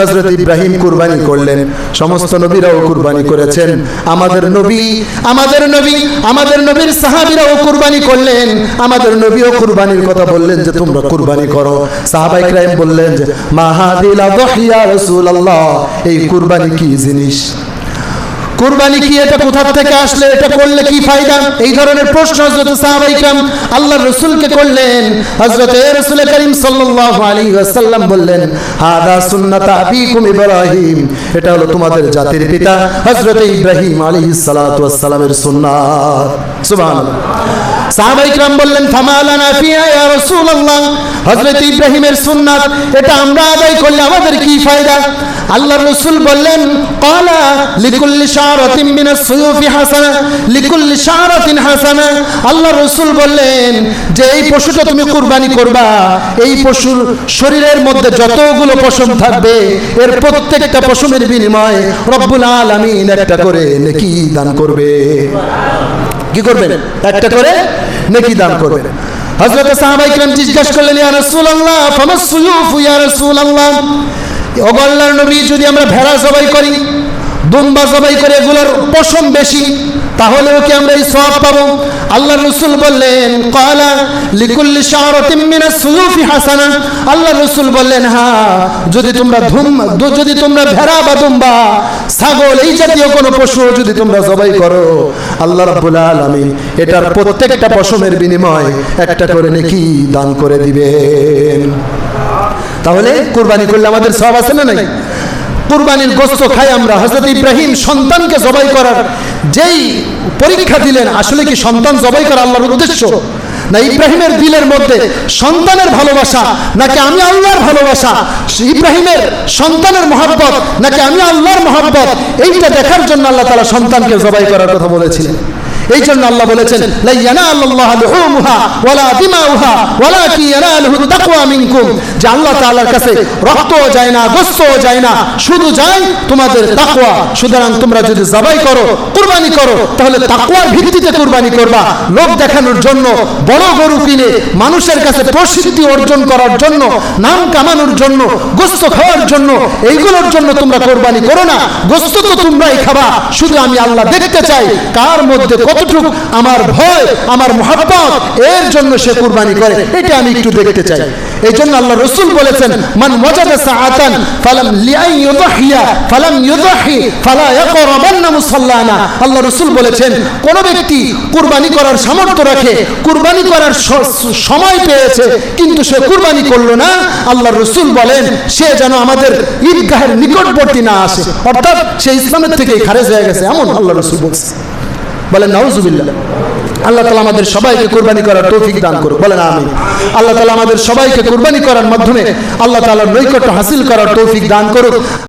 হজরত ইব্রাহিম কুরবানি করলেন। সমস্ত নবীরাও কুরবানি করেছেন। আমাদের নবী আমাদের নবী, আমাদের নবীর সাহাবিরাও কুরবানি করলেন। আমাদের নবীও কুরবানির কথা বললেন যে, তোমরা কুরবানি করো। সাহাবাই ক্রাইম বললেন যে মাহাদিল এই কুরবানি কি জিনিস? কোরবানি কি এটা কোথা থেকে আসলে? এটা করলে কি ফায়দা? এই ধরনের প্রশ্ন হজরত সাহাবাইকাম আল্লাহ রসুলকে করলেন। হজরত রসুল করিম সাল্লাল্লাহু আলাইহি ওয়াসাল্লাম বললেন, হাদা সুন্নাত আবিকুম ইব্রাহিম। এটা হলো তোমাদের জাতির পিতা হজরত ইব্রাহিম আলাইহিস সালাতু ওয়াস সুন্নাত। সুবহানাল্লাহ। সাহাবাইকরাম বললেন, ফামালানা ফিয়া ইয়া রাসূলুল্লাহ। হযরত ইব্রাহিমের সুন্নাত, এটা আমরা আদায় করলে আমাদের কি फायदा আল্লাহ রাসূল বললেন, ক্বালা লিকুল্লি শারাতিন মিনাস সুয়ুফি হাসানা, লিকুল্লি শারাতিন হাসানা। আল্লাহ রাসূল বললেন, যে এই পশুটা তুমি কুরবানি করবা, এই পশুর শরীরের মধ্যে যতগুলো পশম থাকবে, এর প্রত্যেকটা পশমের বিনিময়ে রব্বুল আলামিন একটা করে নেকি দান করবে। সুবহানাল্লাহ কি করবেন? একটা করে নেকি দান করবেন। হযরত সাহাবাই کرام জিজ্ঞাসা করলেন, ইয়া রাসূলুল্লাহ, ফামাসসুয়ুফ, ইয়া রাসূলুল্লাহ? অগল্লার নবী, যদি আমরা ভেড়া জবাই করি, দুম্বা জবাই করে এগুলোর পশম বেশি, তাহলেও কি আমরা এই সওয়াব পাব? আল্লাহর রসুল বললেন কলা লিকুল্লি মিনাস সুয়ুফি হাসানা। আল্লাহর রসুল বললেন হ্যাঁ যদি তোমরা ধুম, যদি তোমরা ভেড়া বা দুম্বা ছাগল, এই জাতীয় কোনো পশু যদি তোমরা জবাই করো, আল্লাহ রাব্বুল আলামিন এটার প্রত্যেকটা পশমের বিনিময় একটা করে নাকি দান করে দিবেন। তাহলে কুরবানি করলে আমাদের সব আছে না নাই? কুরবানির গোস্ত খাই আমরা। হজরত ইব্রাহিম সন্তানকে জবাই করার যেই পরীক্ষা দিলেন, আসলে কি সন্তান জবাই করা আল্লাহর উদ্দেশ্য? না ইব্রাহিমের দিলের মধ্যে সন্তানের ভালোবাসা, নাকি আমি আল্লাহর ভালোবাসা? ইব্রাহিমের সন্তানের মহাব্বত, নাকি আমি আল্লাহর মহাব্বত? এইটা দেখার জন্য আল্লাহ তারা সন্তানকে জবাই করার কথা বলেছিলেন। এই জন্য আল্লাহ বলেছেন লাইয়ানা আল্লাহ লুহুমুহা ওয়ালা দিমাউহা ওয়ালাকি ইয়ানালুহু তাকওয়া মিনকুম। যে আল্লাহ তাআলার কাছে রক্তও যায় না গোস্তও যায় না শুধু যায় তোমাদের তাকওয়া। সুতরাং তোমরা যদি জবাই করো কুরবানি করো তাহলে তাকওয়ার ভিত্তিতে কুরবানি করবা। লোক দেখানোর জন্য বড় গরু কিনে মানুষের কাছে প্রসিদ্ধি অর্জন করার জন্য নাম কামানোর জন্য গোস্ত খাওয়ার জন্য এইগুলোর জন্য তোমরা কোরবানি করো না। গোস্ত তো তোমরাই খাবা শুধু আমি আল্লাহ দেখতে চাই কার মধ্যে কতটুকু আমার ভয় আমার মহাব্বত এর জন্য সে কুরবানি করে এটা আমি একটু দেখতে চাই। এই জন্য আল্লাহ রসুল বলেছেন, মান ওয়াজাদা সাআতান ফালাম লিআই ইউদহিয়া, ফালাম ইউদহি, ফালা ইয়াকরাবান্না মুসাল্লানা। আল্লাহ রসুল বলেছেন, কোন ব্যক্তি কুরবানি করার সামর্থ্য রাখে, কুরবানি করার সময় পেয়েছে, কিন্তু সে কুরবানি করল না। আল্লাহ রসুল বলেন, সে যেন আমাদের ঈদগাহের নিকটবর্তী না আসে। অর্থাৎ সে ইসলামের থেকেই খারেজ হয়ে গেছে, এমন আল্লাহ রসুল বলছে বলেন, নাউজুবিল্লাহ। আল্লাহ তালা আমাদের সবাইকে কোরবানি করার তৌফিক দান করুক। বলেন আমি আল্লাহ তালা আমাদের সবাইকে কোরবানি করার মাধ্যমে আল্লাহ তালার নৈকট্য হাসিল করার তৌফিক দান করুক।